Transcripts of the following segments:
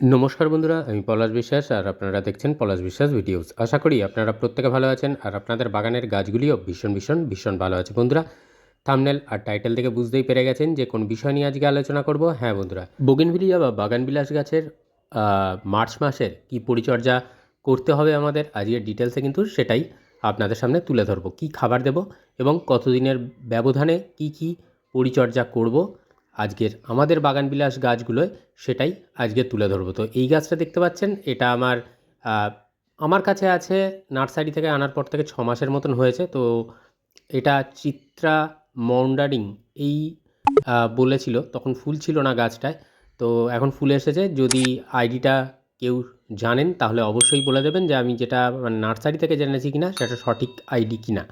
নমস্কার বন্ধুরা, আমি পলাশ বিশ্বাস আর আপনারা দেখছেন পলাশ বিশ্বাস ভিডিওস। আশা করি আপনারা প্রত্যেকে ভালো আছেন আর আপনাদের বাগানের গাছগুলিও ভীষণ ভীষণ ভীষণ ভালো আছে বন্ধুরা। থামনেল আর টাইটেল থেকে বুঝতেই পেরে গেছেন যে কোন বিষয় নিয়ে আজকে আলোচনা করব। হ্যাঁ বন্ধুরা, বগেনভিলিয়া বা বাগানবিলাস গাছের মার্চ মাসের কি পরিচর্যা করতে হবে আমাদের আজকের ডিটেলসে কিন্তু সেটাই আপনাদের সামনে তুলে ধরবো। কি খাবার দেব এবং কতদিনের ব্যবধানে কি কি পরিচর্যা করব আজকের আমাদের বাগানবিলাস গাছগুলোয় সেটাই আজকে তুলে ধরবো। তো এই গাছটা দেখতে পাচ্ছেন, এটা আমার আমার কাছে আছে, নার্সারি থেকে আনার পর থেকে ছ মাসের মতন হয়েছে। তো এটা চিত্রা মন্ডারিং, এই বলেছিল, তখন ফুল ছিল না গাছটায়। তো এখন ফুল এসেছে, যদি আইডিটা কেউ জানেন তাহলে অবশ্যই বলে দেবেন যে আমি যেটা মানে নার্সারি থেকে জেনেছি কিনা, সেটা সঠিক আইডি কিনা।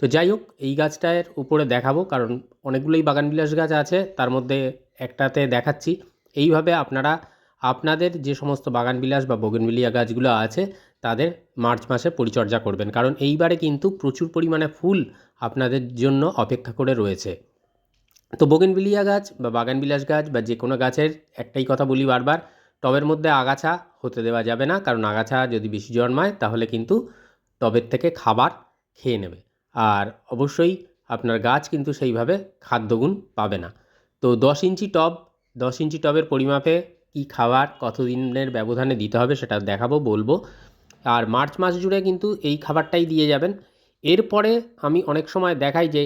তো যাই হোক, এই গাছটার উপরে দেখাবো, কারণ অনেকগুলোই বাগানবিলাস গাছ আছে, তার মধ্যে একটাতে দেখাচ্ছি। এইভাবে আপনারা, আপনাদের যে সমস্ত বাগানবিলাস বা বগেনভিলিয়া গাছগুলো আছে, তাদের মার্চ মাসে পরিচর্যা করবেন। কারণ এইবারে কিন্তু প্রচুর পরিমাণে ফুল আপনাদের জন্য অপেক্ষা করে রয়েছে। তো বোগেনভিলিয়া গাছ বা বাগানবিলাস গাছ বা যে কোনো গাছের একটাই কথা বলি বারবার, টবের মধ্যে আগাছা হতে দেওয়া যাবে না, কারণ আগাছা যদি বেশি জন্মায়, তাহলে কিন্তু টবের থেকে খাবার খেয়ে নেবে। আর অবশ্যই আপনার গাছ কিন্তু সেইভাবে খাদ্যগুণ পাবে না। তো দশ ইঞ্চি টব, দশ ইঞ্চি টবের পরিমাপে কি খাবার কতদিনের ব্যবধানে দিতে হবে সেটা দেখাবো, বলব। আর মার্চ মাস জুড়ে কিন্তু এই খাবারটাই দিয়ে যাবেন। এরপরে আমি অনেক সময় দেখাই যে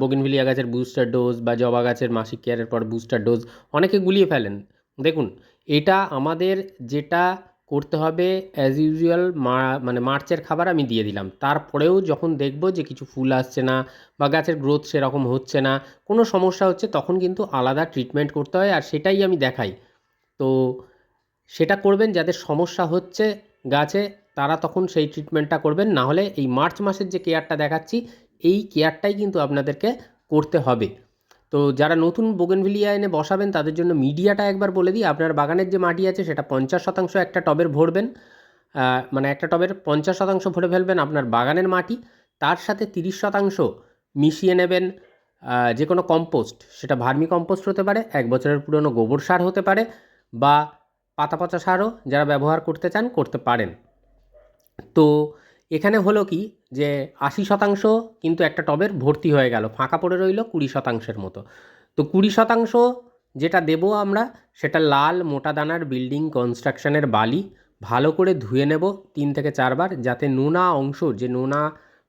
বগিনভিলিয়া গাছের বুস্টার ডোজ বা জবা গাছের মাসিক কেয়ারের পর বুস্টার ডোজ অনেকে গুলিয়ে ফেলেন। দেখুন, এটা আমাদের যেটা করতে হবে অ্যাজ ইউজুয়াল মানে মার্চের খাবার আমি দিয়ে দিলাম। তারপরেও যখন দেখব যে কিছু ফুল আসছে না বা গাছের গ্রোথ সেরকম হচ্ছে না, কোনো সমস্যা হচ্ছে, তখন কিন্তু আলাদা ট্রিটমেন্ট করতে হয় আর সেটাই আমি দেখাই। তো সেটা করবেন যাদের সমস্যা হচ্ছে গাছে, তারা তখন সেই ট্রিটমেন্টটা করবেন। না হলে এই মার্চ মাসের যে কেয়ারটা দেখাচ্ছি, এই কেয়ারটাই কিন্তু আপনাদেরকে করতে হবে। তো যারা নতুন বোগেনভিলিয়া এনে বসাবেন, তাদের জন্য মিডিয়াটা একবার বলে দিই। আপনার বাগানের যে মাটি আছে, সেটা পঞ্চাশ শতাংশ একটা টবের ভরবেন। মানে একটা টবের পঞ্চাশ শতাংশ ভরে ফেলবেন আপনার বাগানের মাটি। তার সাথে তিরিশ শতাংশ মিশিয়ে নেবেন যে কোনো কম্পোস্ট সেটা ভার্মি কম্পোস্ট হতে পারে, এক বছরের পুরনো গোবর সার হতে পারে, বা পাতা পচা সারও যারা ব্যবহার করতে চান, করতে পারেন। তো এখানে হলো কি যে আশি শতাংশ কিন্তু একটা টবের ভর্তি হয়ে গেল, ফাঁকা পড়ে রইল কুড়ি শতাংশের মতো। তো কুড়ি শতাংশ যেটা দেবো আমরা, সেটা লাল মোটা দানার বিল্ডিং কনস্ট্রাকশনের বালি, ভালো করে ধুয়ে নেব তিন থেকে চারবার, যাতে নোনা অংশ, যে নোনা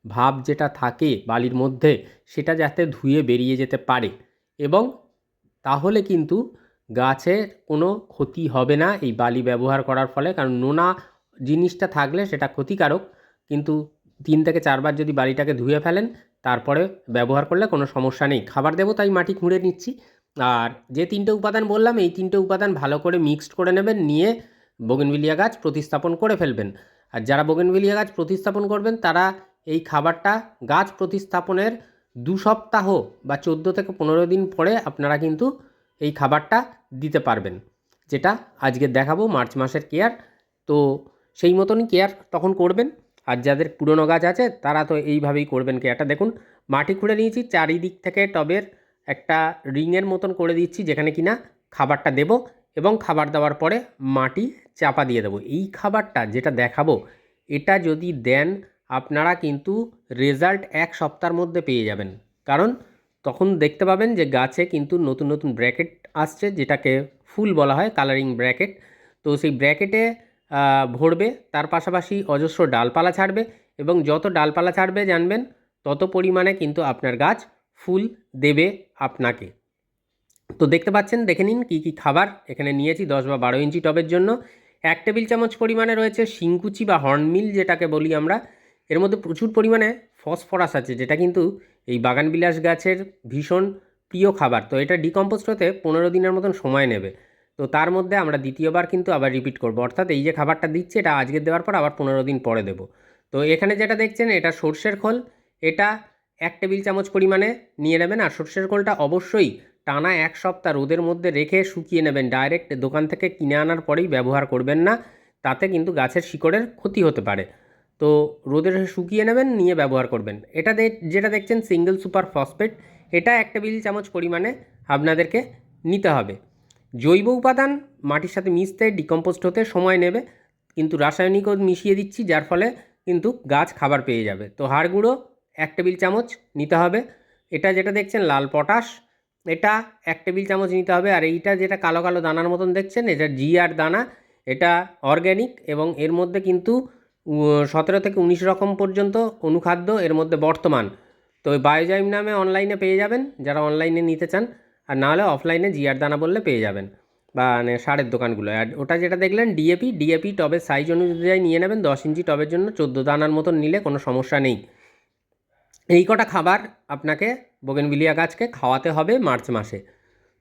ভাব যেটা থাকে বালির মধ্যে, সেটা যাতে ধুয়ে বেরিয়ে যেতে পারে। এবং তাহলে কিন্তু গাছের কোনো ক্ষতি হবে না এই বালি ব্যবহার করার ফলে, কারণ নোনা জিনিসটা থাকলে সেটা ক্ষতিকারক। কিন্তু তিন থেকে চারবার যদি বাড়িটাকে ধুয়ে ফেলেন, তারপরে ব্যবহার করলে কোনো সমস্যা নেই। খাবার দেবো তাই মাটি খুঁড়ে নিচ্ছি। আর যে তিনটে উপাদান বললাম, এই তিনটে উপাদান ভালো করে মিক্সড করে নেবেন, নিয়ে বোগেনভিলিয়া গাছ প্রতিস্থাপন করে ফেলবেন। আর যারা বোগেনভিলিয়া গাছ প্রতিস্থাপন করবেন, তারা এই খাবারটা গাছ প্রতিস্থাপনের দু সপ্তাহ বা চোদ্দ থেকে পনেরো দিন পরে আপনারা কিন্তু এই খাবারটা দিতে পারবেন, যেটা আজকে দেখাবো, মার্চ মাসের কেয়ার। তো সেই মতনই কেয়ার তখন করবেন। আর যাদের পুরনো গাছ আছে, তারা তো এইভাবেই করবেন কি কেয়ারটা। দেখুন, মাটি খুঁড়ে নিয়েছি, চারিদিক থেকে টবের একটা রিংয়ের মতন করে দিচ্ছি, যেখানে কিনা খাবারটা দেব এবং খাবার দেওয়ার পরে মাটি চাপা দিয়ে দেবো। এই খাবারটা যেটা দেখাবো, এটা যদি দেন, আপনারা কিন্তু রেজাল্ট এক সপ্তাহের মধ্যে পেয়ে যাবেন। কারণ তখন দেখতে পাবেন যে গাছে কিন্তু নতুন নতুন ব্র্যাকেট আসছে, যেটাকে ফুল বলা হয়, কালারিং ব্র্যাকেট। তো সেই ব্র্যাকেটে ভরবে, তার পাশাপাশি অজস্র ডালপালা ছাড়বে এবং যত ডালপালা ছাড়বে জানবেন, তত পরিমাণে কিন্তু আপনার গাছ ফুল দেবে আপনাকে। তো দেখতে পাচ্ছেন, দেখে নিন কী কী খাবার এখানে নিয়েছি দশ বা বারো ইঞ্চি টবের জন্য। এক টেবিল চামচ পরিমাণে রয়েছে শিংকুচি বা হর্নমিল যেটাকে বলি আমরা। এর মধ্যে প্রচুর পরিমাণে ফসফরাস আছে, যেটা কিন্তু এই বাগানবিলাস গাছের ভীষণ প্রিয় খাবার। তো এটা ডিকম্পোস্ট হতে পনেরো দিনের মতন সময় নেবে। তো তার মধ্যে আমরা দ্বিতীয়বার কিন্তু আবার রিপিট করব। অর্থাৎ এই যে খাবারটা দিচ্ছি, এটা আজকে দেওয়ার পর আবার পনেরো দিন পরে দেবো। তো এখানে যেটা দেখছেন, এটা সর্ষের খোল। এটা এক টেবিল চামচ পরিমাণে নিয়ে নেবেন আর সর্ষের খোলটা অবশ্যই টানা এক সপ্তাহ রোদের মধ্যে রেখে শুকিয়ে নেবেন। ডাইরেক্ট দোকান থেকে কিনে আনার পরেই ব্যবহার করবেন না। তাতে কিন্তু গাছের শিকড়ের ক্ষতি হতে পারে। তো রোদের শুকিয়ে নেবেন, নিয়ে ব্যবহার করবেন। এটা যেটা দেখছেন সিঙ্গেল সুপার ফসফেট এটা এক টেবিল চামচ পরিমাণে আপনাদেরকে নিতে হবে। জৈব উপাদান মাটির সাথে মিশতে ডিকম্পোস্ট হতে সময় নেবে। কিন্তু রাসায়নিকও মিশিয়ে দিচ্ছি, যার ফলে কিন্তু গাছ খাবার পেয়ে যাবে। তো হাড় গুঁড়ো, এক টেবিল চামচ নিতে হবে। এটা যেটা দেখছেন, লাল পটাশ। এটা এক টেবিল চামচ নিতে হবে। আর এইটা যেটা কালো কালো দানার মতন দেখছেন, এটা জিআর দানা। এটা অর্গ্যানিক এবং এর মধ্যে কিন্তু সতেরো থেকে উনিশ রকম পর্যন্ত অনুখাদ্য এর মধ্যে বর্তমান। তো বায়োজাইম নামে অনলাইনে পেয়ে যাবেন। যারা অনলাইনে নিতে চান আর না হলে অফলাইনে জিআর দানা বললে পেয়ে যাবেন। বা মানে সারের দোকানগুলো। আর ওটা যেটা দেখলেন ডিএপি ডিএপি টবের সাইজ অনুযায়ী নিয়ে নেবেন, দশ ইঞ্চি টবের জন্য চোদ্দ দানার মতন নিলে কোনো সমস্যা নেই। এই কটা খাবার আপনাকে বোগেনভিলিয়া গাছকে খাওয়াতে হবে মার্চ মাসে।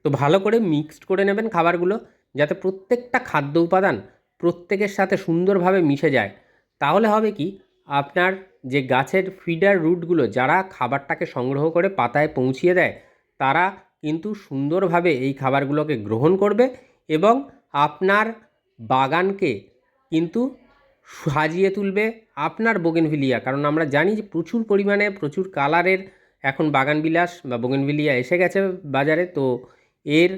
তো ভালো করে মিক্সড করে নেবেন খাবারগুলো, যাতে প্রত্যেকটা খাদ্য উপাদান প্রত্যেকের সাথে সুন্দরভাবে মিশে যায়। তাহলে হবে কি, আপনার যে গাছের ফিডার রুটগুলো যারা খাবারটাকে সংগ্রহ করে পাতায় পৌঁছিয়ে দেয়, তারা কিন্তু সুন্দরভাবে এই খাবারগুলোকে গ্রহণ করবে এবং আপনার বাগানকে কিন্তু সাজিয়ে তুলবে আপনার বোগেনভিলিয়া কারণ আমরা জানি যে প্রচুর পরিমাণে প্রচুর কালারের এখন বাগানবিলাস বা বোগেনভিলিয়া এসে গেছে বাজারে, তো এর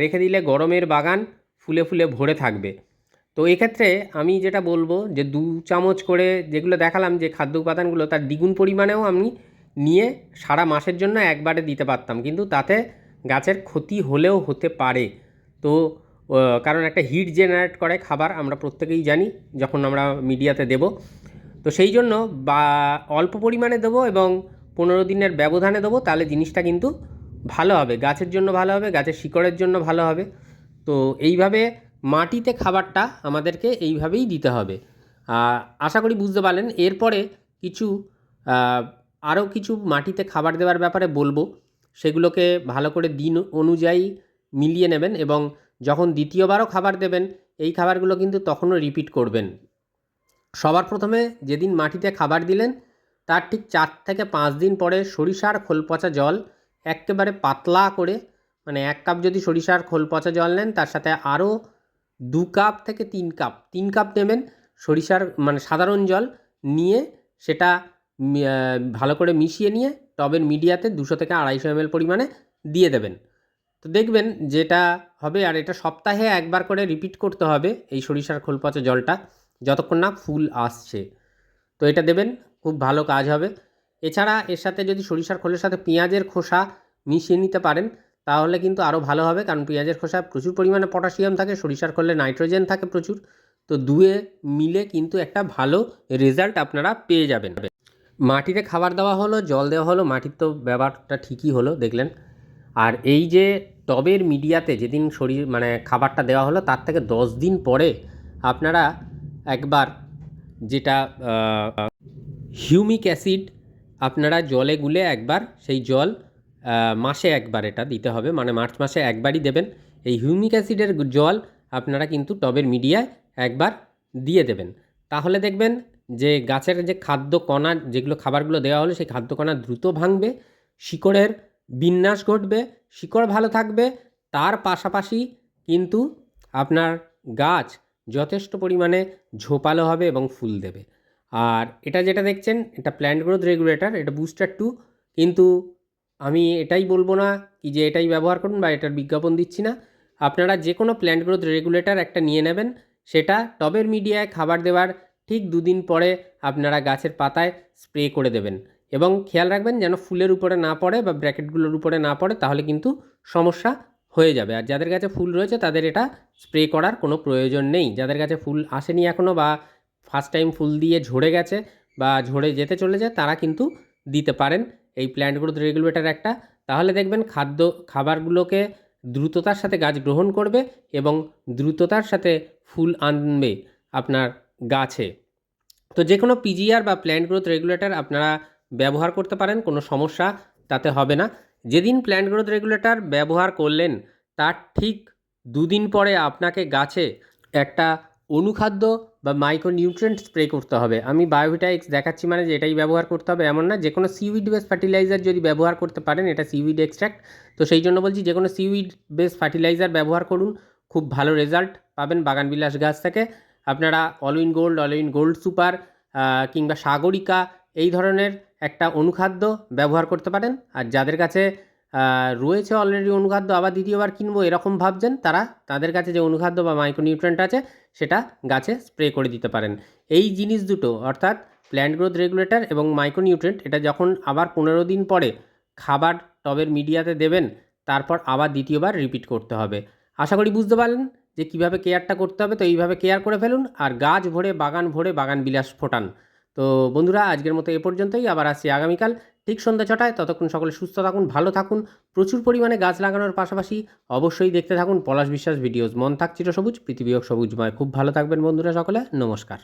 রেখে দিলে গরমের বাগান ফুলে ফুলে ভরে থাকবে। তো এক্ষেত্রে আমি যেটা বলব যে দু চামচ করে যেগুলো দেখালাম যে খাদ্য উপাদানগুলো, তার দ্বিগুণ পরিমাণেও আমি নিয়ে সারা মাসের জন্য একবারে দিতে পারতাম। কিন্তু তাতে গাছের ক্ষতি হলেও হতে পারে। তো কারণ একটা হিট জেনারেট করে খাবার আমরা প্রত্যেকেই জানি, যখন আমরা মিডিয়াতে দেব। তো সেই জন্য বা, অল্প পরিমাণে দেবো এবং পনেরো দিনের ব্যবধানে দেবো, তাহলে জিনিসটা কিন্তু ভালো হবে। গাছের জন্য ভালো হবে, গাছের শিকড়ের জন্য ভালো হবে। তো এইভাবে মাটিতে খাবারটা আমাদেরকে এইভাবেই দিতে হবে। আশা করি বুঝতে পারলেন। এরপরে কিছু আরও কিছু মাটিতে খাবার দেওয়ার ব্যাপারে বলব। সেগুলোকে ভালো করে দিন অনুযায়ী মিলিয়ে নেবেন এবং যখন দ্বিতীয়বারও খাবার দেবেন, এই খাবারগুলো কিন্তু তখনও রিপিট করবেন। সবার প্রথমে যেদিন মাটিতে খাবার দিলেন, তার ঠিক চার থেকে পাঁচ দিন পরে সরিষার খোল পচা জল একেবারে পাতলা করে মানে এক কাপ যদি সরিষার খোল পচা জল নেন, তার সাথে আরও দু কাপ থেকে তিন কাপ তিন কাপ নেবেন সরিষার মানে সাধারণ জল নিয়ে সেটা ভালো করে মিশিয়ে নিয়ে টবের মিডিয়াতে দুশো থেকে আড়াইশো এমএল পরিমাণে দিয়ে দেবেন। তো দেখবেন যেটা হবে, আর এটা সপ্তাহে একবার করে রিপিট করতে হবে এই সরিষার খোল পচা জলটা, যতক্ষণ না ফুল আসছে। তো এটা দেবেন, খুব ভালো কাজ হবে। এছাড়া এর সাথে যদি সরিষার খোলের সাথে পেঁয়াজের খোসা মিশিয়ে নিতে পারেন, তাহলে কিন্তু আরও ভালো হবে, কারণ পেঁয়াজের খোসায় প্রচুর পরিমাণে পটাশিয়াম থাকে, সরিষার খোলে নাইট্রোজেন থাকে প্রচুর। তো দুয়ে মিলে কিন্তু একটা ভালো রেজাল্ট আপনারা পেয়ে যাবেন। মাটিতে খাবার দেওয়া হলো, জল দেওয়া হলো, মাটির তো ব্যাপারটা ঠিকই হলো, দেখলেন। আর এই যে টবের মিডিয়াতে যেদিন শরীর মানে খাবারটা দেওয়া হলো, তার থেকে দশ দিন পরে আপনারা একবার যেটা হিউমিক অ্যাসিড আপনারা জলে গুলে একবার সেই জল মাসে একবার এটা দিতে হবে মানে মার্চ মাসে একবারই দেবেন। এই হিউমিক অ্যাসিডের জল আপনারা কিন্তু টবের মিডিয়ায় একবার দিয়ে দেবেন। তাহলে দেখবেন যে গাছের যে খাদ্য কণা, যেগুলো খাবারগুলো দেওয়া হলো, সেই খাদ্য কণা দ্রুত ভাঙবে, শিকড়ের বিন্যাস ঘটবে, শিকড় ভালো থাকবে। তার পাশাপাশি কিন্তু আপনার গাছ যথেষ্ট পরিমাণে ঝোপালো হবে এবং ফুল দেবে। আর এটা যেটা দেখছেন, এটা প্ল্যান্ট গ্রোথ রেগুলেটর এটা বুস্টার টু কিন্তু আমি এটাই বলব না কি যে এটাই ব্যবহার করুন বা এটার বিজ্ঞাপন দিচ্ছি না। আপনারা যে কোনো প্ল্যান্ট গ্রোথ রেগুলেটর একটা নিয়ে নেবেন, সেটা টবের মিডিয়ায় খাবার দেওয়ার ঠিক দুদিন পরে আপনারা গাছের পাতায় স্প্রে করে দেবেন এবং খেয়াল রাখবেন যেন ফুলের উপরে না পড়ে বা ব্র্যাকেটগুলোর উপরে না পড়ে তাহলে কিন্তু সমস্যা হয়ে যাবে। আর যাদের কাছে ফুল রয়েছে তাদের এটা স্প্রে করার কোনো প্রয়োজন নেই। যাদের কাছে ফুল আসেনি এখনও বা ফার্স্ট টাইম ফুল দিয়ে ঝরে গেছে বা ঝরে যেতে চলে যায় তারা কিন্তু দিতে পারেন এই প্ল্যান্ট গ্রোথ রেগুলেটর একটা। তাহলে দেখবেন খাদ্য, খাবারগুলোকে দ্রুততার সাথে গাছ গ্রহণ করবে এবং দ্রুততার সাথে ফুল আনবে। আপনার গাছে। তো যে কোনো পিজিআর বা প্ল্যান্ট গ্রোথ রেগুলেটর আপনারা ব্যবহার করতে পারেন, কোনো সমস্যা তাতে হবে না। যেদিন প্ল্যান্ট গ্রোথ রেগুলেটর ব্যবহার করলেন, তার ঠিক দুদিন পরে আপনাকে গাছে একটা অনুখাদ্য বা মাইক্রো নিউট্রেন্ট স্প্রে করতে হবে। আমি বায়োভিটাইক্স দেখাচ্ছি মানে যে এটাই ব্যবহার করতে হবে, এমন না। যে কোনো সিউইড বেস ফার্টিলাইজার যদি ব্যবহার করতে পারেন, এটা সিউইড এক্সট্র্যাক্ট তো সেই জন্য বলছি যে কোনো সিউইড বেস ফার্টিলাইজার ব্যবহার করুন, খুব ভালো রেজাল্ট পাবেন বাগান বিলাস গাছ থেকে। আপনারা Allwin Gold Allwin Gold super কিংবা সাগরিকা, এই ধরনের একটা অনুখাদ্য ব্যবহার করতে পারেন। আর যাদের কাছে রয়েছে অলরেডি অনুখাদ্য, আবার দ্বিতীয়বার কিনবো, এরকম ভাবছেন, তারা তাদের কাছে যে অনুখাদ্য বা মাইক্রোনিউট্রেন্ট আছে, সেটা গাছে স্প্রে করে দিতে পারেন। এই জিনিস দুটো, অর্থাৎ প্ল্যান্ট গ্রোথ রেগুলেটর এবং মাইক্রোনিউট্রেন্ট এটা যখন আবার পনেরো দিন পরে খাবার টবের মিডিয়াতে দেবেন, তারপর আবার দ্বিতীয়বার রিপিট করতে হবে। আশা করি বুঝতে পারলেন? যে কীভাবে কেয়ারটা করতে হবে, তো এইভাবে কেয়ার করে ফেলুন। আর গাছ ভরে, বাগান ভরে, বাগান বিলাস ফোটান। তো বন্ধুরা, আজকের মতো এ পর্যন্তই। আবার আসছি আগামীকাল ঠিক সন্ধ্যা ছটায়। ততক্ষণ সকলে সুস্থ থাকুন, ভালো থাকুন। প্রচুর পরিমাণে গাছ লাগানোর পাশাপাশি অবশ্যই দেখতে থাকুন পলাশ বিশ্বাস ভিডিওস। মন থাক সবুজ পৃথিবী হোক সবুজময়। খুব ভালো থাকবেন বন্ধুরা সকলে। নমস্কার।